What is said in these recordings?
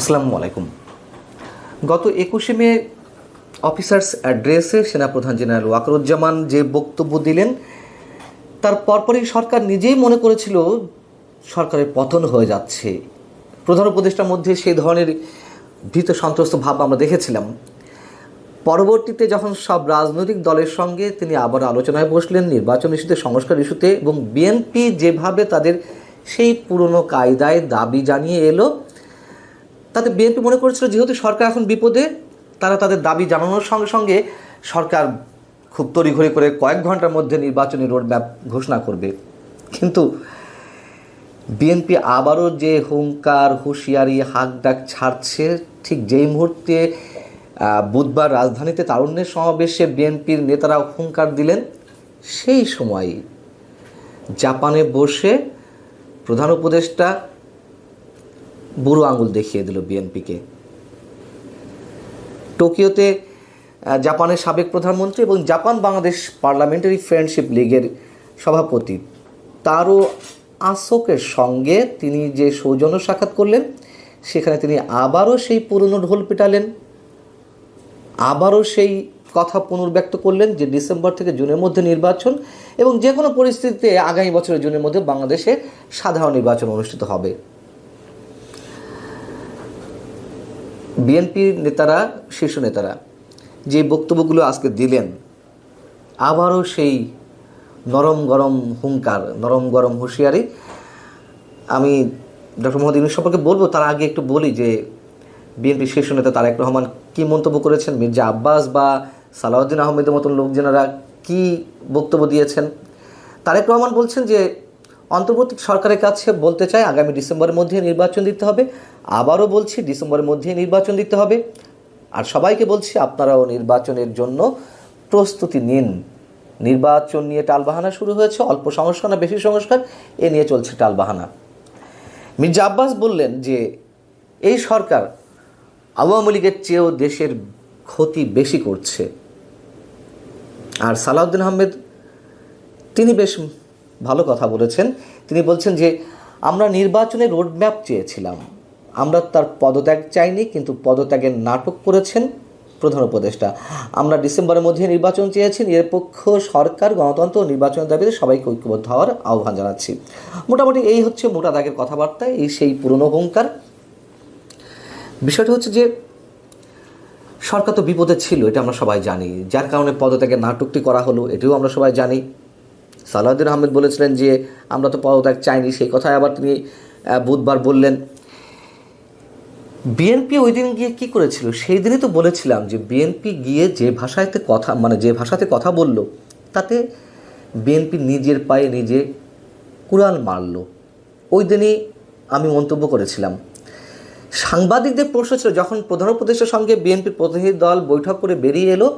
আসসালামু আলাইকুম। গত একুশে মে অফিসার্স অ্যাড্রেসে সেনাপ্রধান জেনারেল ওয়াকরুজ্জামান যে বক্তব্য দিলেন, তার পরপরই সরকার নিজেই মনে করেছিল সরকারের পতন হয়ে যাচ্ছে। প্রধান উপদেষ্টার মধ্যে সেই ধরনের ভীত সন্ত্রস্ত ভাব আমরা দেখেছিলাম। পরবর্তীতে যখন সব রাজনৈতিক দলের সঙ্গে তিনি আবার আলোচনায় বসলেন, নির্বাচন ইস্যুতে, সংস্কার ইস্যুতে, এবং বিএনপি যেভাবে তাদের সেই পুরনো কায়দায় দাবি জানিয়ে এলো তাতে বিএনপি মনে করেছিল যেহেতু সরকার এখন বিপদে, তারা তাদের দাবি জানানোর সঙ্গে সঙ্গে সরকার খুব তড়িঘড়ি করে কয়েক ঘণ্টার মধ্যে নির্বাচনী রোড রোডম্যাপ ঘোষণা করবে। কিন্তু বিএনপি আবারও যে হুঙ্কার, হুঁশিয়ারি হাক ডাক ছাড়ছে, ঠিক যেই মুহূর্তে বুধবার রাজধানীতে তারুণ্যের সমাবেশে বিএনপির নেতারা হুঙ্কার দিলেন, সেই সময় জাপানে বসে প্রধান উপদেষ্টা বুড়ো আঙুল দেখিয়ে দিল বিএনপিকে। টোকিওতে জাপানের সাবেক প্রধানমন্ত্রী এবং জাপান বাংলাদেশ পার্লামেন্টারি ফ্রেন্ডশিপ লীগের সভাপতি। তারও আসকের সঙ্গে তিনি যে সৌজন্য সাক্ষাৎ করলেন, সেখানে তিনি আবারও সেই পুরনো ঢোল পিটালেন। আবারও সেই কথা পুনর্ব্যক্ত করলেন যে ডিসেম্বর থেকে জুনের মধ্যে নির্বাচন এবং যে কোনো পরিস্থিতিতে আগামী বছরের জুনের মধ্যে বাংলাদেশে সাধারণ নির্বাচন অনুষ্ঠিত হবে। বিএনপির নেতারা, শীর্ষ নেতারা যে বক্তব্যগুলো আজকে দিলেন, আবারও সেই নরম গরম হুঙ্কার, নরম গরম হুঁশিয়ারি, আমি ডক্টর মোহাম্মদ ইউনুস সম্পর্কে বলব, তার আগে একটু বলি যে বিএনপির শীর্ষ নেতা তারেক রহমান কী মন্তব্য করেছেন? মির্জা আব্বাস বা সালাউদ্দিন আহমেদের মতন লোকজনেরা কি বক্তব্য দিয়েছেন? তারেক রহমান বলছেন যে অন্তর্বর্তী সরকারের কাছে বলতে চাই, আগামী ডিসেম্বরের মধ্যে নির্বাচন দিতে হবে। আবারও বলছি, ডিসেম্বরের মধ্যে নির্বাচন দিতে হবে। আর সবাইকে বলছি, আপনারাও নির্বাচনের জন্য প্রস্তুতি নিন। নির্বাচন নিয়ে টালবাহানা শুরু হয়েছে, অল্প সংস্কার না বেশি সংস্কার, এ নিয়ে চলছে টালবাহানা। মির্জা আব্বাস বললেন যে, এই সরকার আওয়ামী লীগের চেয়েও দেশের ক্ষতি বেশি করছে। আর সালাউদ্দিন আহমেদ, তিনি বেশ ভালো কথা বলেছেন। তিনি বলছেন যে, আমরা নির্বাচনের রোডম্যাপ চেয়েছিলাম। আমরা তার পদত্যাগ চাইনি, কিন্তু পদত্যাগের নাটক করেছেন প্রধান উপদেষ্টা। আমরা ডিসেম্বরের মধ্যে নির্বাচন চেয়েছি নিরপেক্ষ সরকার, গণতন্ত্র নির্বাচনের দাবিতে সবাইকে ঐক্যবদ্ধ হওয়ার আহ্বান জানাচ্ছি। মোটামুটি এই হচ্ছে মোটা দাগের কথাবার্তা, এই সেই পুরনো হুঙ্কার বিষয়টা হচ্ছে যে, সরকার তো বিপদে ছিল, এটা আমরা সবাই জানি। যার কারণে পদত্যাগের নাটকটি করা হলো, এটিও আমরা সবাই জানি। সালাউদ্দিন আহমেদ বলেছিলেন যে, আমরা তো পদত্যাগ চাইনি। সেই কথাই আবার তিনি বুধবার বললেন। বিএনপি ওই দিন গিয়ে কী করেছিল? সেই দিনই তো বলেছিলাম যে, বিএনপি গিয়ে যে ভাষাতে কথা মানে যে ভাষাতে কথা বলল, তাতে বিএনপি নিজের পায়ে নিজে কুড়াল মারল। ওই দিনই আমি মন্তব্য করেছিলাম। সাংবাদিকদের প্রশ্ন ছিল, যখন প্রধান উপদেষ্টার সঙ্গে বিএনপির প্রতিনিধি দল বৈঠক করে বেরিয়ে এলো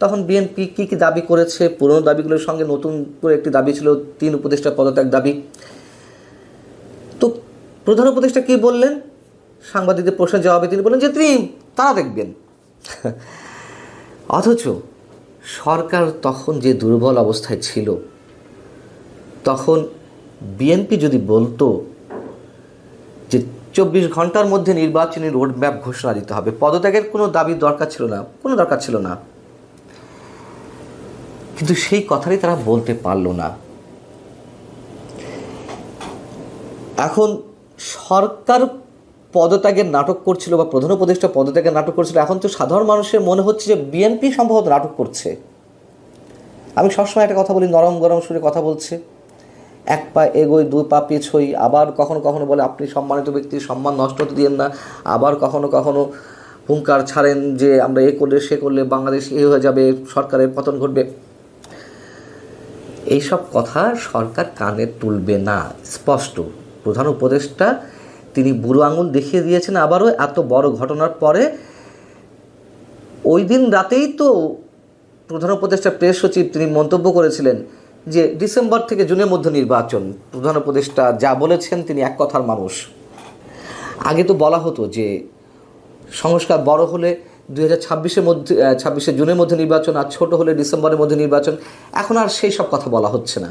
তখন বিএনপি কী কী দাবি করেছে? পুরনো দাবিগুলোর সঙ্গে নতুন করে একটি দাবি ছিল তিন উপদেষ্টা পদত্যাগ দাবি। তো প্রধান উপদেষ্টা কী বললেন? সাংবাদিকদের প্রশ্নের জবাবে তিনি বললেন যে তিনি তারা দেখবেন। অথচ সরকার তখন যে দুর্বল অবস্থায় ছিল, তখন বিএনপি যদি বলতো যে, চব্বিশ ঘণ্টার মধ্যে নির্বাচনী রোডম্যাপ ঘোষণা দিতে হবে। পদত্যাগের কোনো দাবির দরকার ছিল না, কোনো দরকার ছিল না। কিন্তু সেই কথাটাই তারা বলতে পারল না। এখন সরকার পদত্যাগের নাটক করছিল বা প্রধান উপদেষ্টা পদত্যাগের নাটক করছিল, এখন তো সাধারণ মানুষের মনে হচ্ছে যে বিএনপি সম্ভবত নাটক করছে। আমি সবসময় একটা কথা বলি, নরম গরম সুরে কথা বলছে। এক পা এগোই দুই পা পিছই, আবার কখনো কখনো বলে, আপনি সম্মানিত ব্যক্তির সম্মান নষ্ট হতে দিয়েন না। আবার কখনো কখনো হুঙ্কার ছাড়েন যে, আমরা এ করলে, সে করলে, বাংলাদেশ এ হয়ে যাবে, সরকারের পতন ঘটবে। এইসব কথা সরকার কানে তুলবে না, স্পষ্ট। প্রধান উপদেষ্টা, তিনি বুড়ো আঙুল দেখিয়ে দিয়েছেন আবারও এত বড় ঘটনার পরে। ওই দিন রাতেই তো প্রধান উপদেষ্টা প্রেস সচিব তিনি মন্তব্য করেছিলেন যে ডিসেম্বর থেকে জুনের মধ্যে নির্বাচন। প্রধান উপদেষ্টা যা বলেছেন তিনি এক কথার মানুষ। আগে তো বলা হতো যে সংস্কার বড় হলে দুই হাজার ছাব্বিশের মধ্যে ছাব্বিশে জুনের মধ্যে নির্বাচন, আর ছোট হলে ডিসেম্বরের মধ্যে নির্বাচন। এখন আর সেই সব কথা বলা হচ্ছে না।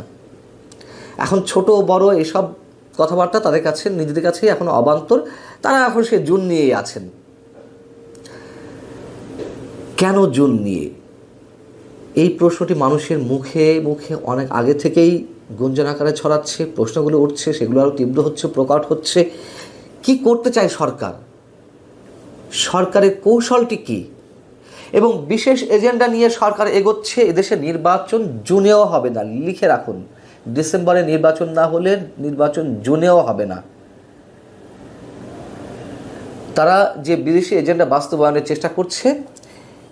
এখন ছোট, বড় এসব কথাবার্তা তাদের কাছে, নিজেদের কাছেই এখন অবান্তর। তারা এখন সে জুন নিয়েই আছেন। কেন জুন নিয়ে? এই প্রশ্নটি মানুষের মুখে মুখে অনেক আগে থেকেই গুঞ্জন আকারে ছড়াচ্ছে, প্রশ্নগুলো উঠছে, সেগুলো আরও তীব্র হচ্ছে, প্রকট হচ্ছে। কি করতে চায় সরকার? সরকারের কৌশলটি কি? এবং বিশেষ এজেন্ডা নিয়ে সরকার এগোচ্ছে, এদেশে নির্বাচন জুনেও হবে না। লিখে রাখুন, ডিসেম্বরে নির্বাচন না হলে নির্বাচন জুনেও হবে না। তারা যে বিদেশি এজেন্ডা বাস্তবায়নের চেষ্টা করছে,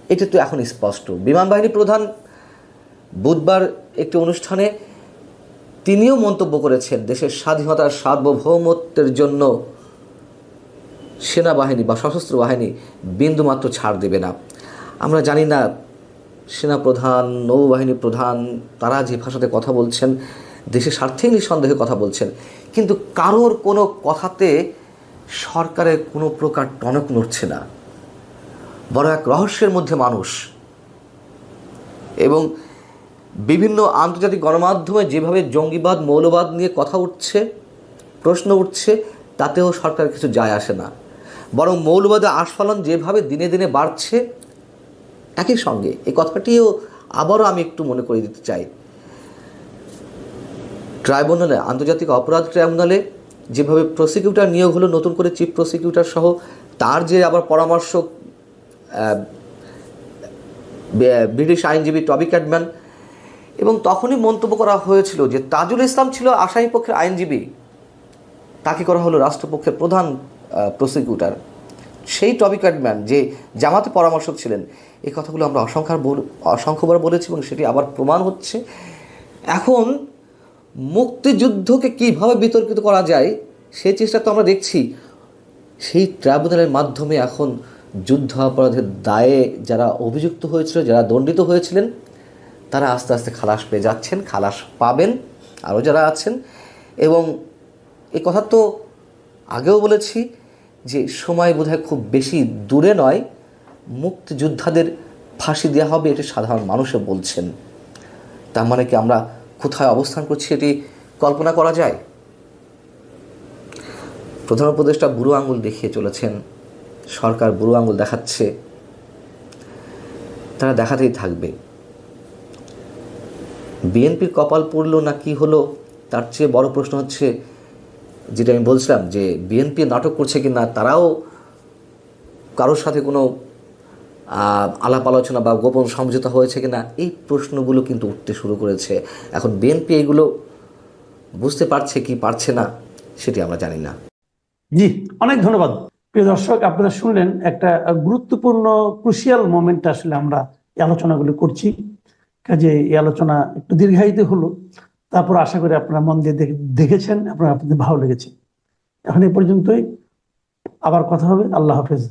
এটা তো এখন স্পষ্ট। বিমান বাহিনী প্রধান বুধবার একটি অনুষ্ঠানে তিনিও মন্তব্য করেছেন, দেশের স্বাধীনতার সার্বভৌমত্বের জন্য সেনাবাহিনী বা সশস্ত্র বাহিনী বিন্দুমাত্র ছাড় দেবে না। আমরা জানি না সেনা প্রধান নৌবাহিনী প্রধান, তারা যে ভাষাতে কথা বলছেন দেশের স্বার্থেই নিঃসন্দেহে কথা বলছেন, কিন্তু কারোর কোনো কথাতে সরকারের কোনো প্রকার টনক নড়ছে না। বড় এক রহস্যের মধ্যে মানুষ। এবং বিভিন্ন আন্তর্জাতিক গণমাধ্যমে যেভাবে জঙ্গিবাদ, মৌলবাদ নিয়ে কথা উঠছে, প্রশ্ন উঠছে, তাতেও সরকার কিছু যায় আসে না। বরং মৌলবাদের আস্ফলন যেভাবে দিনে দিনে বাড়ছে, একই সঙ্গে এই কথাটিও আবারও আমি একটু মনে করে দিতে চাই। ট্রাইব্যুনালে, আন্তর্জাতিক অপরাধ ট্রাইব্যুনালে যেভাবে প্রসিকিউটর নিয়োগ হলো, নতুন করে চিফ প্রসিকিউটর সহ, তার যে আবার পরামর্শ ব্রিটিশ আইনজীবী টবি ক্যাডম্যান এবং তখনই মন্তব্য করা হয়েছিল যে তাজুল ইসলাম ছিল আসামি পক্ষের আইনজীবী। তাকে করা হলো রাষ্ট্রপক্ষের প্রধান প্রসিকিউটর সেই টবি ক্যাডম্যান যে জামাতে পরামর্শক ছিলেন, এই কথাগুলো আমরা অসংখ্যার অসংখ্যবার বলেছি এবং সেটি আবার প্রমাণ হচ্ছে। এখন মুক্তিযুদ্ধকে কীভাবে বিতর্কিত করা যায় সেই চেষ্টা তো আমরা দেখছি। সেই ট্রাইব্যুনালের মাধ্যমে এখন যুদ্ধ অপরাধের দায়ে যারা অভিযুক্ত হয়েছিল, যারা দণ্ডিত হয়েছিলেন, তারা আস্তে আস্তে খালাস পেয়ে যাচ্ছেন, খালাস পাবেন আরও যারা আছেন। এবং এ কথা তো আগেও বলেছি যে সময় বোধহয় খুব বেশি দূরে নয়, মুক্তিযোদ্ধাদের ফাঁসি দেওয়া হবে এটি সাধারণ মানুষও বলছেন। তার মানে কি আমরা কোথায় অবস্থান করছি এটি কল্পনা করা যায়? প্রধান উপদেষ্টা বুড়ো আঙুল দেখিয়ে চলেছেন। সরকার বুড়ো আঙুল দেখাচ্ছে। তারা দেখাতেই থাকবে। বিএনপির কপাল পড়ল না কি হলো, তার চেয়ে বড় প্রশ্ন হচ্ছে যেটা আমি বলছিলাম যে বিএনপি নাটক করছে কি না তারাও কারোর সাথে কোনো আলাপ আলোচনা বা গোপন সমঝোতা হয়েছে কিনা, এই প্রশ্নগুলো কিন্তু উঠতে শুরু করেছে। এখন বিএনপি এগুলো বুঝতে পারছে কি পারছে না, সেটি আমরা জানি না। জি, অনেক ধন্যবাদ। প্রিয় দর্শক, আপনারা শুনলেন একটা গুরুত্বপূর্ণ ক্রুশিয়াল মোমেন্ট আসলে আমরা এই আলোচনাগুলো করছি। কাজে এই আলোচনা একটু দীর্ঘায়িত হলো। তারপর আশা করি আপনারা মন দিয়ে দেখেছেন, আপনার আপনাদের ভালো লেগেছে। এখন এই পর্যন্তই। আবার কথা হবে। আল্লাহ হাফেজ।